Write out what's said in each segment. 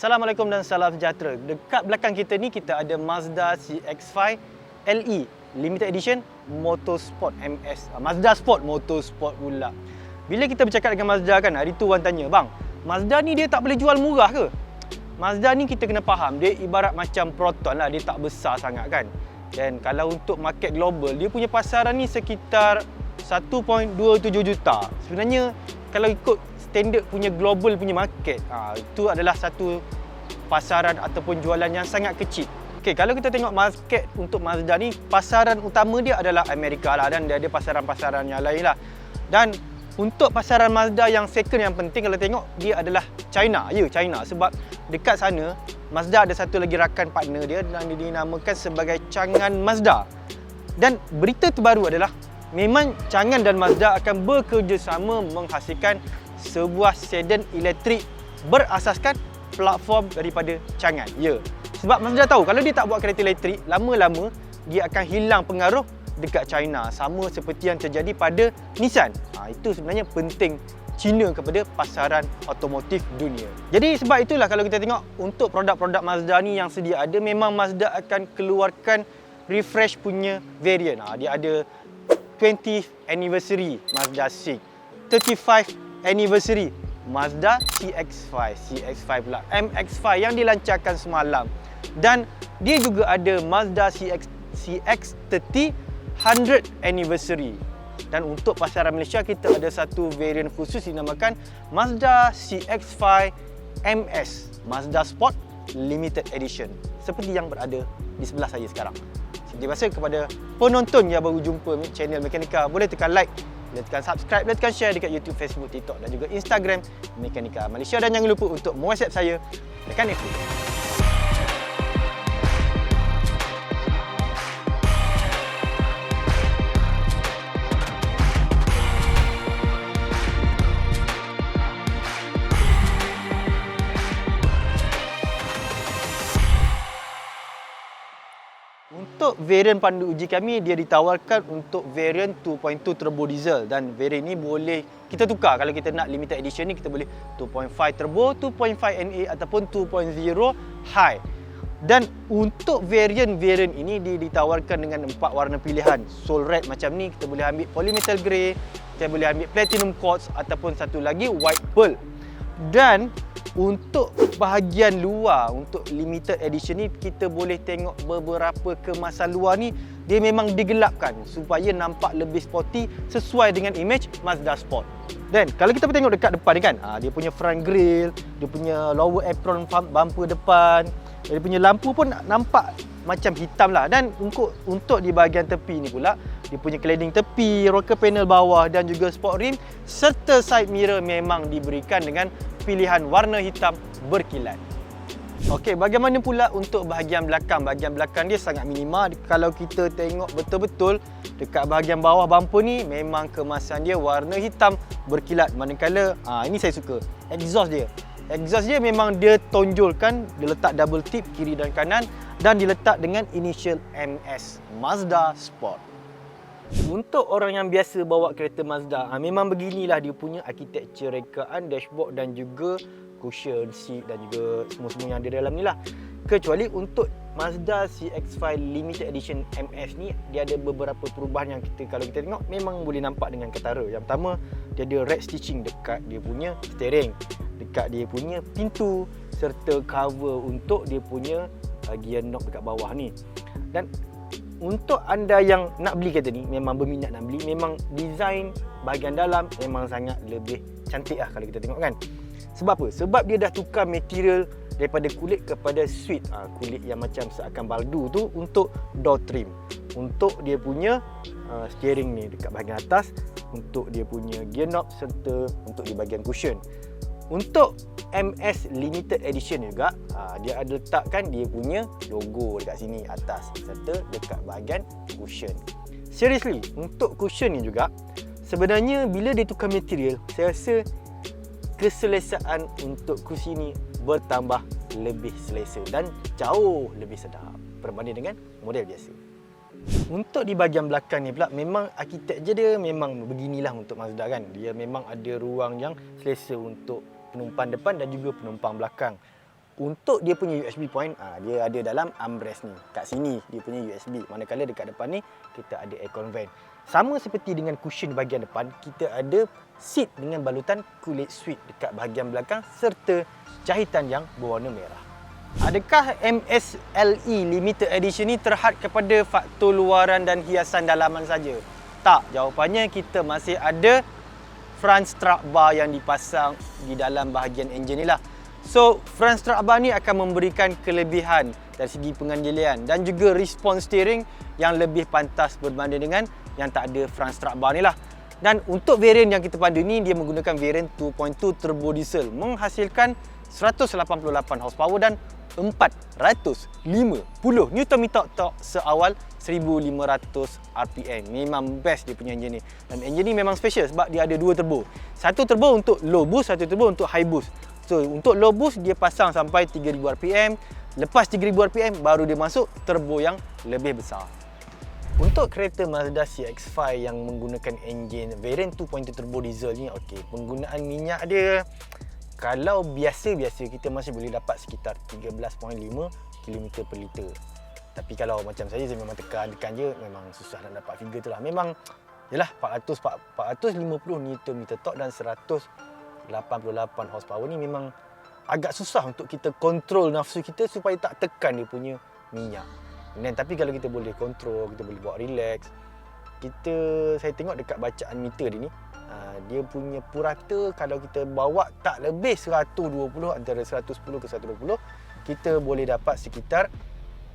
Assalamualaikum dan salam sejahtera. Dekat belakang kita ni kita ada Mazda CX-5 LE Limited Edition Motorsport MS. Ah, Mazda Sport Motorsport pula. Bila kita bercakap dengan Mazda kan, hari tu orang tanya, "Bang, Mazda ni dia tak boleh jual murah ke?" Mazda ni kita kena faham, dia ibarat macam Proton lah, dia tak besar sangat kan. Dan kalau untuk market global, dia punya pasaran ni sekitar 1.27 juta. Sebenarnya kalau ikut standard punya global punya market, ha, itu adalah satu pasaran ataupun jualan yang sangat kecil. Okey, kalau kita tengok market untuk Mazda ni, pasaran utama dia adalah Amerika lah dan dia ada pasaran-pasaran yang lain lah. Dan untuk pasaran Mazda yang second yang penting kalau tengok dia adalah China. Ya, China sebab dekat sana Mazda ada satu lagi rakan partner dia yang dinamakan sebagai Changan Mazda. Dan berita terbaru adalah memang Changan dan Mazda akan bekerjasama menghasilkan sebuah sedan elektrik berasaskan platform daripada Changan. Ya. Sebab Mazda tahu kalau dia tak buat kereta elektrik, lama-lama dia akan hilang pengaruh dekat China. Sama seperti yang terjadi pada Nissan. Ha, itu sebenarnya penting China kepada pasaran otomotif dunia. Jadi sebab itulah kalau kita tengok untuk produk-produk Mazda ni yang sedia ada, memang Mazda akan keluarkan refresh punya variant. Ha, dia ada 20th anniversary Mazda 6, 35th anniversary Mazda CX-5, CX-5 pula, MX-5 yang dilancarkan semalam. Dan dia juga ada Mazda CX CX-30 100 anniversary. Dan untuk pasaran Malaysia kita ada satu variant khusus dinamakan Mazda CX-5 MS, Mazda Sport Limited Edition. Seperti yang berada di sebelah saya sekarang. Seperti biasa kepada penonton yang baru jumpa channel Mekanika, boleh tekan like, boleh tekan subscribe, boleh tekan share dekat YouTube, Facebook, TikTok dan juga Instagram Mekanika Malaysia. Dan jangan lupa untuk WhatsApp saya, tekan Untuk varian pandu uji kami dia ditawarkan untuk varian 2.2 turbo diesel dan varian ini boleh kita tukar kalau kita nak limited edition ni kita boleh 2.5 turbo, 2.5 NA ataupun 2.0 high. Dan untuk varian-varian ini dia ditawarkan dengan empat warna pilihan. Soul red macam ni kita boleh ambil polymetal grey, kita boleh ambil platinum quartz ataupun satu lagi white pearl. Dan untuk bahagian luar untuk limited edition ni kita boleh tengok beberapa kemasan luar ni dia memang digelapkan supaya nampak lebih sporty sesuai dengan image Mazda Sport. Dan kalau kita tengok dekat depan ni kan, ha, dia punya front grille, dia punya lower apron bumper depan, dia punya lampu pun nampak macam hitam lah dan untuk untuk di bahagian tepi ni pula dia punya cladding tepi, rocker panel bawah dan juga sport rim serta side mirror memang diberikan dengan pilihan warna hitam berkilat. Okey, bagaimana pula untuk bahagian belakang? Bahagian belakang dia sangat minima. Kalau kita tengok betul-betul dekat bahagian bawah bumper ni memang kemasan dia warna hitam berkilat. Manakala ha, ini saya suka. Exhaust dia. Exhaust dia memang dia tonjolkan, dia letak double tip kiri dan kanan dan diletak dengan initial MS Mazda Sport. Untuk orang yang biasa bawa kereta Mazda, ha, memang beginilah dia punya arkitektur rekaan dashboard dan juga cushion, seat dan juga semua-semua yang ada dalam ni lah. Kecuali untuk Mazda CX-5 Limited Edition MS ni, dia ada beberapa perubahan yang kita kalau kita tengok memang boleh nampak dengan ketara. Yang pertama, dia ada red stitching dekat dia punya steering, dekat dia punya pintu serta cover untuk dia punya uh, gear knob dekat bawah ni. Dan untuk anda yang nak beli kereta ni memang berminat nak beli memang design bahagian dalam memang sangat lebih cantik lah kalau kita tengok kan. Sebab apa? sebab dia dah tukar material daripada kulit kepada suite. Ha, kulit yang macam seakan baldu tu untuk door trim. Untuk dia punya uh, steering ni dekat bahagian atas untuk dia punya gear knob serta untuk di bahagian cushion. Untuk MS Limited Edition juga ha, dia ada letakkan dia punya logo dekat sini atas serta dekat bahagian cushion. Seriously, untuk cushion ni juga sebenarnya bila dia tukar material, saya rasa keselesaan untuk kursi ni bertambah lebih selesa dan jauh lebih sedap berbanding dengan model biasa. Untuk di bahagian belakang ni pula memang arkitektur dia memang beginilah untuk Mazda kan. Dia memang ada ruang yang selesa untuk penumpang depan dan juga penumpang belakang. untuk dia punya USB point, ah, dia ada dalam armrest ni. Kat sini dia punya USB. Manakala dekat depan ni kita ada aircon vent. Sama seperti dengan cushion bahagian depan, kita ada seat dengan balutan kulit suede dekat bahagian belakang serta jahitan yang berwarna merah. Adakah MSLE Limited Edition ni terhad kepada faktor luaran dan hiasan dalaman saja? Tak, jawapannya kita masih ada front strut bar yang dipasang di dalam bahagian enjin ni lah. So, front strut bar ni akan memberikan kelebihan dari segi pengandilian dan juga respon steering yang lebih pantas berbanding dengan yang tak ada front strut bar ni lah. Dan untuk variant yang kita pandu ni, dia menggunakan variant 2.2 turbo diesel menghasilkan 188 horsepower dan 450 Nm torque seawal 1500 RPM. Memang best dia punya enjin ni. Dan enjin ni memang special sebab dia ada dua turbo. Satu turbo untuk low boost, satu turbo untuk high boost. So untuk low boost dia pasang sampai 3000 RPM. Lepas 3000 RPM baru dia masuk turbo yang lebih besar. Untuk kereta Mazda CX-5 yang menggunakan enjin variant 2.2 turbo diesel ni, okey, penggunaan minyak dia kalau biasa-biasa kita masih boleh dapat sekitar 13.5 km per liter. Tapi kalau macam saya, saya memang tekan-tekan je, memang susah nak dapat figure tu lah. Memang, yelah, 400, 450 Nm torque dan 88 horsepower ni memang agak susah untuk kita kontrol nafsu kita supaya tak tekan dia punya minyak. Dan tapi kalau kita boleh kontrol, kita boleh buat relax. Kita saya tengok dekat bacaan meter dia ni, dia punya purata kalau kita bawa tak lebih 120 antara 110 ke 120, kita boleh dapat sekitar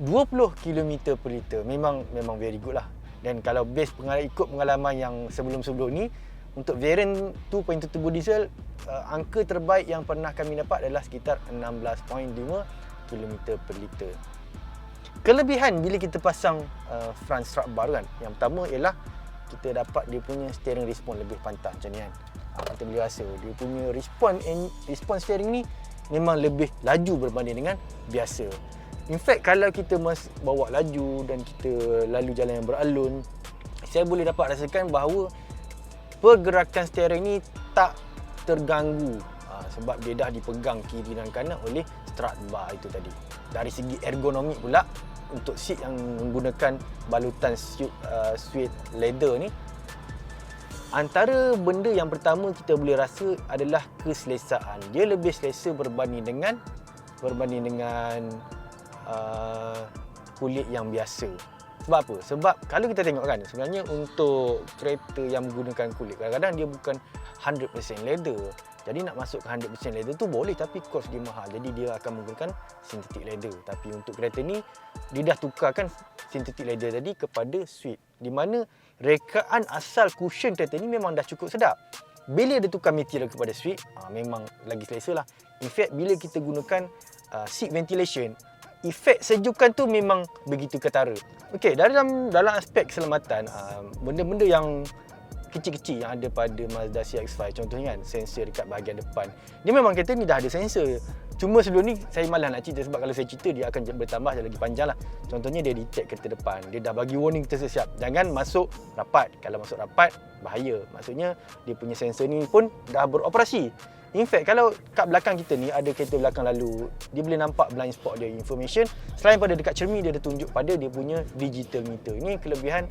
20 km per liter. Memang memang very good lah. Dan kalau base pengalaman ikut pengalaman yang sebelum-sebelum ni, untuk variant 2.2 turbo diesel uh, angka terbaik yang pernah kami dapat adalah sekitar 16.5 km per liter. Kelebihan bila kita pasang uh, front strut bar kan, yang pertama ialah kita dapat dia punya steering respon lebih pantas macam ni kan. Uh, kita boleh rasa dia punya respon respon steering ni memang lebih laju berbanding dengan biasa. In fact kalau kita mas bawa laju dan kita lalu jalan yang beralun, saya boleh dapat rasakan bahawa pergerakan steering ni tak terganggu ha, sebab dia dah dipegang kiri dan kanan oleh strut bar itu tadi. Dari segi ergonomi pula untuk seat yang menggunakan balutan suede, uh, suede leather ni antara benda yang pertama kita boleh rasa adalah keselesaan. Dia lebih selesa berbanding dengan berbanding dengan uh, kulit yang biasa. Sebab apa? Sebab kalau kita tengok kan sebenarnya untuk kereta yang menggunakan kulit kadang-kadang dia bukan 100% leather. Jadi nak masuk ke 100% leather tu boleh tapi kos dia mahal. Jadi dia akan menggunakan synthetic leather. Tapi untuk kereta ni dia dah tukarkan synthetic leather tadi kepada suede. Di mana rekaan asal cushion kereta ni memang dah cukup sedap. Bila dia tukar material kepada suede, aa, memang lagi selesa lah. In fact, bila kita gunakan uh, seat ventilation, efek sejukan tu memang begitu ketara. Okey, dalam dalam aspek keselamatan, uh, benda-benda yang kecil-kecil yang ada pada Mazda CX-5 contohnya kan sensor dekat bahagian depan. Dia memang kereta ni dah ada sensor. Cuma sebelum ni saya malas nak cerita sebab kalau saya cerita dia akan bertambah lagi panjang lah. Contohnya dia detect kereta depan. Dia dah bagi warning kita siap. Jangan masuk rapat. Kalau masuk rapat bahaya. Maksudnya dia punya sensor ni pun dah beroperasi. In fact, kalau kat belakang kita ni ada kereta belakang lalu, dia boleh nampak blind spot dia information. Selain pada dekat cermin, dia ada tunjuk pada dia punya digital meter. Ini kelebihan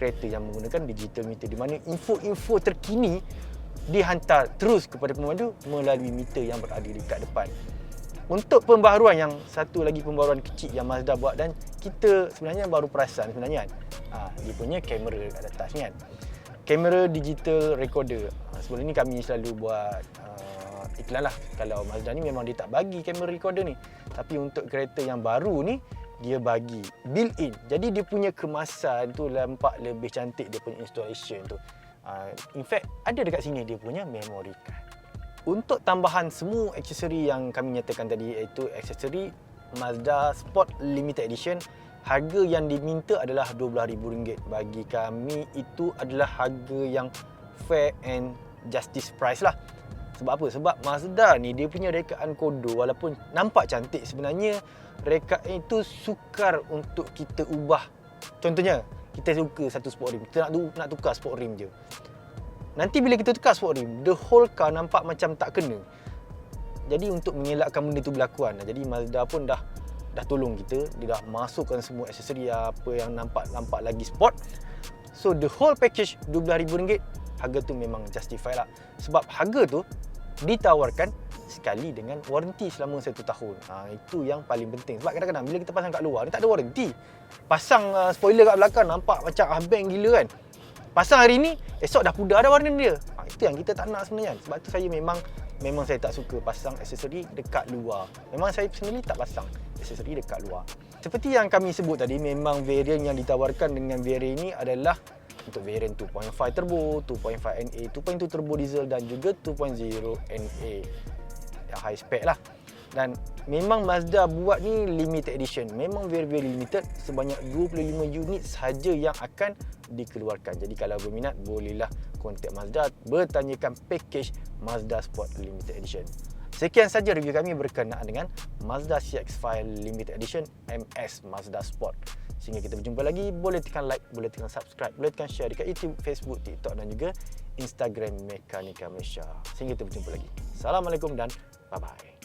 kereta yang menggunakan digital meter di mana info-info terkini dihantar terus kepada pemandu melalui meter yang berada dekat depan. Untuk pembaharuan yang satu lagi pembaharuan kecil yang Mazda buat dan kita sebenarnya baru perasan sebenarnya. Ha, dia punya kamera dekat atas kan. Kamera digital recorder. Ha, sebelum ni kami selalu buat iklan lah kalau Mazda ni memang dia tak bagi kamera recorder ni tapi untuk kereta yang baru ni dia bagi built in jadi dia punya kemasan tu nampak lebih cantik dia punya installation tu. Uh, in fact ada dekat sini dia punya memory card. Untuk tambahan semua aksesori yang kami nyatakan tadi iaitu aksesori Mazda Sport Limited Edition harga yang diminta adalah RM12,000 bagi kami. Itu adalah harga yang fair and justice price lah sebab apa? Sebab Mazda ni dia punya rekaan kodo walaupun nampak cantik sebenarnya rekaan itu sukar untuk kita ubah. Contohnya, kita suka satu sport rim, kita nak nak tukar sport rim je. Nanti bila kita tukar sport rim, the whole car nampak macam tak kena. Jadi untuk mengelakkan benda tu berlaku. Jadi Mazda pun dah dah tolong kita. Dia dah masukkan semua aksesori apa yang nampak-nampak lagi sport. So the whole package RM12,000 harga tu memang justify lah. Sebab harga tu ditawarkan sekali dengan warranty selama satu tahun. Ha, itu yang paling penting. Sebab kadang-kadang bila kita pasang kat luar, ni tak ada warranty. Pasang uh, spoiler kat belakang nampak macam habang gila kan. Pasang hari ni, esok dah pudar dah warna dia. Ha, itu yang kita tak nak sebenarnya. Sebab tu saya memang memang saya tak suka pasang aksesori dekat luar. Memang saya sendiri tak pasang aksesori dekat luar. Seperti yang kami sebut tadi, memang varian yang ditawarkan dengan varian ini adalah untuk varian 2.5 turbo, 2.5 NA, 2.2 turbo diesel dan juga 2.0 NA yang high spec lah. Dan memang Mazda buat ni limited edition. Memang very very limited. Sebanyak 25 unit saja yang akan dikeluarkan. Jadi kalau berminat bolehlah kontak Mazda. Bertanyakan package Mazda Sport limited edition Sekian saja review kami berkenaan dengan Mazda CX-5 Limited Edition MS Mazda Sport. Sehingga kita berjumpa lagi, boleh tekan like, boleh tekan subscribe, boleh tekan share dekat YouTube, Facebook, TikTok dan juga Instagram Mekanika Malaysia. Sehingga kita berjumpa lagi. Assalamualaikum dan bye-bye.